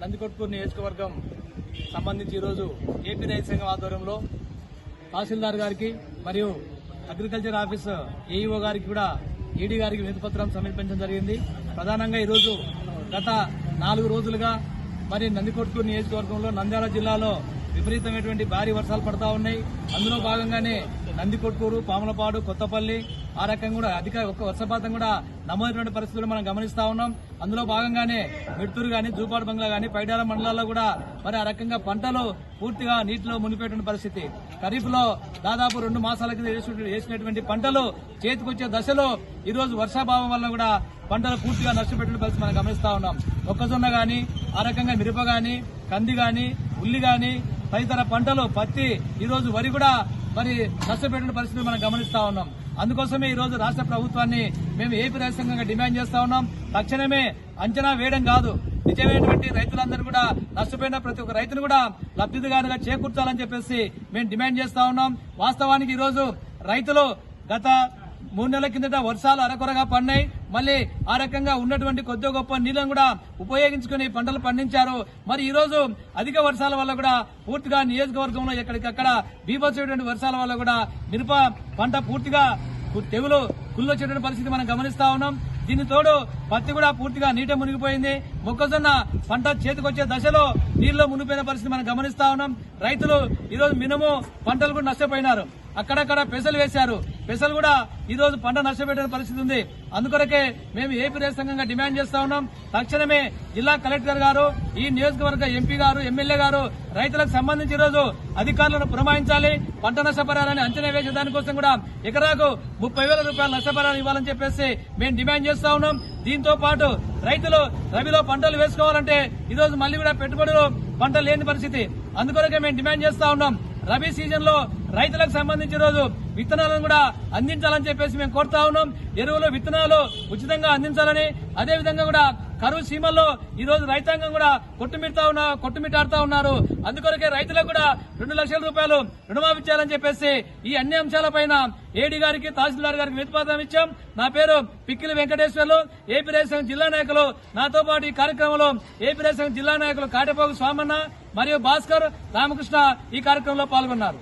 నందికొట్కూరు నియోజకవర్గం సంబంధించి ఈరోజు ఏపీ రైతు సంఘం ఆధ్వర్యంలో తహసీల్దార్ గారికి మరియు అగ్రికల్చర్ ఆఫీస్ ఏఈఓ గారికి కూడా ఈడీ గారికి వినతిపత్రం సమర్పించడం జరిగింది. ప్రధానంగా ఈరోజు గత నాలుగు రోజులుగా మరి నందికొట్కూరు నియోజకవర్గంలో నంద్యాల జిల్లాలో విపరీతమైనటువంటి భారీ వర్షాలు పడతా ఉన్నాయి. అందులో భాగంగానే నందికొట్కూరు పాములపాడు కొత్తపల్లి ఆ రకంగా కూడా అధిక ఒక్క వర్షపాతం కూడా నమోదైనటువంటి పరిస్థితులు మనం గమనిస్తా ఉన్నాం. అందులో భాగంగానే మెడ్తూరు గాని జూపాడు బంగ్లా గాని పైడాల మండలాల్లో కూడా మరి ఆ రకంగా పంటలు పూర్తిగా నీటిలో మునిపోయేటువంటి పరిస్థితి. ఖరీఫ్లో దాదాపు రెండు మాసాల కింద వేసినటువంటి- వేసినటువంటి పంటలు చేతికొచ్చే దశలో ఈ రోజు వర్షాభావం వల్ల కూడా పంటలు పూర్తిగా నష్టపెట్టిన పరిస్థితి మనం గమనిస్తా ఉన్నాం. మొక్కజొన్న గాని ఆ రకంగా మిరప గాని కంది గాని ఉల్లి గాని తదితర పంటలు పత్తి ఈ రోజు వరి కూడా మరి నష్టపెట్టిన పరిస్థితి మనం గమనిస్తా ఉన్నాం. అందుకోసమే ఈ రోజు రాష్ట్ర ప్రభుత్వాన్ని మేము ఏపీ రైతాంగంగా డిమాండ్ చేస్తా ఉన్నాం? తక్షణమే అంచనా వేయడం కాదు. నిజమైనటువంటి రైతులందరూ కూడా నష్టపోయిన ప్రతి ఒక్క రైతును కూడా లబ్ధిదారుగా చేకూర్చాలని చెప్పేసి మేము డిమాండ్ చేస్తా ఉన్నాం. వాస్తవానికి ఈ రోజు రైతులు గత మూడు నెలల కిందట వర్షాలు అరకొరగా పడినాయి. మళ్ళీ ఆ రకంగా ఉన్నటువంటి కొద్ది గొప్ప నీళ్ళను కూడా ఉపయోగించుకుని పంటలు పండించారు. మరి ఈ రోజు అధిక వర్షాల వల్ల కూడా పూర్తిగా నియోజకవర్గంలో ఎక్కడికక్కడ బీభత్సమైనటువంటి వర్షాల వల్ల కూడా మిరప పంట పూర్తిగా తెగులు కుళ్ళొచ్చేటువంటి పరిస్థితి మనం గమనిస్తా ఉన్నాం. దీని తోడు పత్తి కూడా పూర్తిగా నీట మునిగిపోయింది. మొక్కజొన్న పంట చేతికొచ్చే దశలో నీళ్ళలో మునిగిపోయిన పరిస్థితి మనం గమనిస్తా ఉన్నాం. రైతులు ఈరోజు మినుము పంటలు కూడా నష్టపోయినారు. అక్కడక్కడ పెసలు వేశారు. పెసలు కూడా ఈ రోజు పంట నష్టపెట్టిన పరిస్థితి ఉంది. అందుకొరకే మేము ఏపీ రైతు సంఘంగా డిమాండ్ చేస్తా ఉన్నాం. తక్షణమే జిల్లా కలెక్టర్ గారు ఈ నియోజకవర్గ ఎంపీ గారు ఎమ్మెల్యే గారు రైతులకు సంబంధించి ఈ రోజు అధికారులను పురమాయించాలి. పంట నష్టపరాలని అంచనా వేసే దానికోసం కూడా ఎకరాకు ముప్పై వేల రూపాయల నష్టపరాలు ఇవ్వాలని చెప్పేసి మేము డిమాండ్ చేస్తా ఉన్నాం. దీంతో పాటు రైతులు రబీలో పంటలు వేసుకోవాలంటే ఈ రోజు మళ్ళీ కూడా పెట్టుబడులు పంటలు లేని పరిస్థితి. అందుకొరకే మేము డిమాండ్ చేస్తా ఉన్నాం. రబీ సీజన్లో రైతులకు సంబంధించి రోజు విత్తనాలను కూడా అందించాలని చెప్పేసి మేము కోరుతా ఉన్నాం. ఎరువులు విత్తనాలు ఉచితంగా అందించాలని అదే విధంగా కూడా కరువు సీమల్లో ఈ రోజు రైతాంగం కూడా కొట్టుమిడతా ఉన్నా కొట్టుమిట్టాడుతా ఉన్నారు. అందుకొరకే రైతులకు కూడా రెండు లక్షల రూపాయలు రుణమాఫీ చేయాలని చెప్పేసి ఈ అన్ని అంశాలపైన ఏడీ గారికి తహసీల్దార్ గారికి వినతిపత్రం ఇచ్చాం. నా పేరు పిక్కిలి వెంకటేశ్వర్లు. ఏపీ రైతు జిల్లా నాయకులు నాతో పాటు ఈ కార్యక్రమంలో ఏపీ రైతు జిల్లా నాయకులు కాటపోగు స్వామన్న మరియు భాస్కర్ రామకృష్ణ ఈ కార్యక్రమంలో పాల్గొన్నారు.